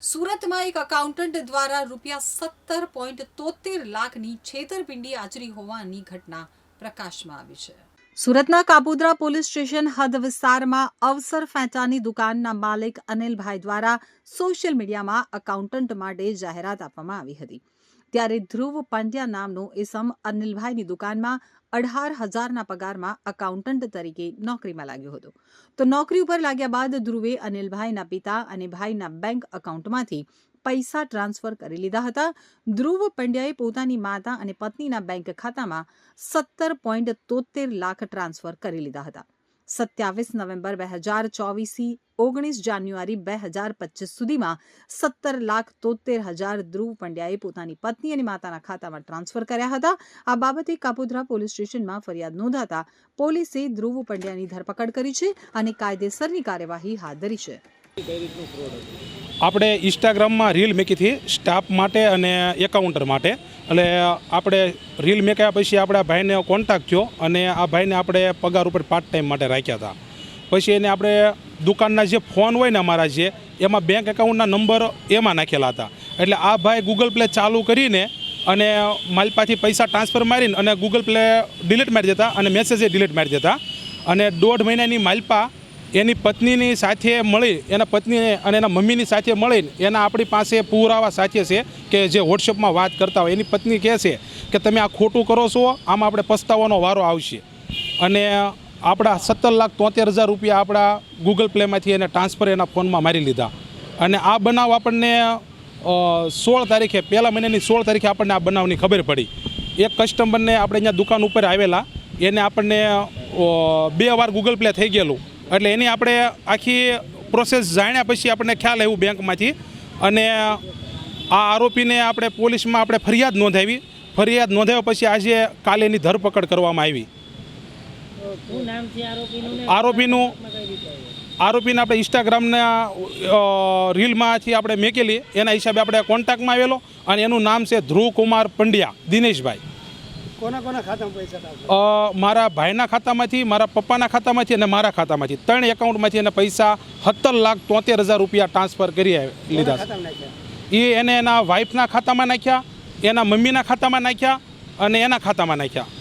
સુરતમાં એક અકાઉન્ટન્ટ દ્વારા રૂપિયા સત્તર પોઈન્ટ તોતેર લાખની છેતરપિંડી આચરી હોવાની ઘટના પ્રકાશમાં આવી છે. સુરતના કાપોદ્રા પોલીસ સ્ટેશન હદ વિસ્તારમાં અવસર ફેંચાની દુકાનના માલિક અનિલભાઈ દ્વારા સોશિયલ મીડિયામાં અકાઉન્ટન્ટ માટે જાહેરાત આપવામાં આવી હતી. ત્યારે ધ્રુવ પાંડ્યા નામનો ઇસમ અનિલભાઈની દુકાનમાં અઢાર હજારના પગારમાં અકાઉન્ટન્ટ તરીકે નોકરીમાં લાગ્યો હતો. તો નોકરી ઉપર લાગ્યા બાદ ધ્રુવે અનિલભાઈના પિતા અને ભાઈના બેંક એકાઉન્ટમાંથી પૈસા ટ્રાન્સફર કરી લીધા હતા. ધ્રુવ પંડ્યાએ પોતાની માતા અને પત્નીના બેંક ખાતામાં સત્તર પોઈન્ટ તોતેર લાખ ટ્રાન્સફર કરી લીધા હતા. સત્યાવીસ નવેમ્બર બે હજાર ચોવીસથી ઓગણીસ જાન્યુઆરી બે હજાર પચીસ સુધીમાં સત્તર લાખ તોતેર હજાર ધ્રુવ પંડ્યાએ પોતાની પત્ની અને માતાના ખાતામાં ટ્રાન્સફર કર્યા હતા. આ બાબતે કાપોદ્રા પોલીસ સ્ટેશનમાં ફરિયાદ નોંધાતા પોલીસે ધ્રુવ પંડ્યાની ધરપકડ કરી છે અને કાયદેસરની કાર્યવાહી હાથ ધરી છે. આપણે ઇન્સ્ટાગ્રામમાં રીલ મૂકી હતી સ્ટાફ માટે અને એકાઉન્ટર માટે એટલે આપણે રીલ મેક્યા પછી આપણા ભાઈને કોન્ટેક્ટ થયો અને આ ભાઈને આપણે પગાર ઉપર પાર્ટ ટાઈમ માટે રાખ્યા હતા. પછી એને આપણે દુકાનના જે ફોન હોય ને અમારા જે, એમાં બેંક એકાઉન્ટના નંબર એમાં નાખેલા હતા. એટલે આ ભાઈ ગૂગલ પ્લે ચાલુ કરીને અને માલપાથી પૈસા ટ્રાન્સફર મારીને અને ગૂગલ પ્લે ડિલીટ મારી દેતા અને મેસેજે ડિલીટ મારી દેતા. અને દોઢ મહિનાની માલપા એની પત્નીની સાથે મળી, એના પત્ની અને એના મમ્મીની સાથે મળીને એના આપણી પાસે પુરાવા સાથે છે કે જે વોટ્સઅપમાં વાત કરતા હોય. એની પત્ની કહે છે કે, તમે આ ખોટું કરો છો, આમાં આપણે પસ્તાવાનો વારો આવશે. અને આપણા સત્તર લાખ તોતેર હજાર રૂપિયા આપણા ગૂગલ પ્લેમાંથી એને ટ્રાન્સફર એના ફોનમાં મારી લીધા. અને આ બનાવ આપણને સોળ તારીખે, પહેલા મહિનાની સોળ તારીખે આપણને આ બનાવની ખબર પડી. એક કસ્ટમરને આપણે અહીંયા દુકાન ઉપર આવેલા. એને આપણને બે વાર ગૂગલ પ્લે થઈ ગયેલું. એટલે એની આપણે આખી પ્રોસેસ જાણ્યા પછી આપણને ખ્યાલ આવ્યું બેંકમાંથી. અને આ આરોપીને આપણે પોલીસમાં આપણે ફરિયાદ નોંધાવી. ફરિયાદ નોંધાવ્યા પછી આજે કાલે એની ધરપકડ કરવામાં આવી. આરોપીનું? આરોપીને આપણે ઇન્સ્ટાગ્રામના રીલમાંથી આપણે મેકેલી. એના હિસાબે આપણે કોન્ટેક્ટમાં આવેલો. અને એનું નામ છે ધ્રુવ કુમાર પંડ્યા દિનેશભાઈ. કોના કોના ખાતામાં પૈસા મારા ભાઈના ખાતામાંથી મારા પપ્પાના ખાતામાંથી અને મારા ખાતામાંથી ત્રણ એકાઉન્ટમાંથી એને પૈસા સત્તર લાખ તોતેર હજાર રૂપિયા ટ્રાન્સફર કરી લીધા. એ એને એના વાઈફના ખાતામાં નાખ્યા એના મમ્મીના ખાતામાં નાખ્યા અને એના ખાતામાં નાખ્યા.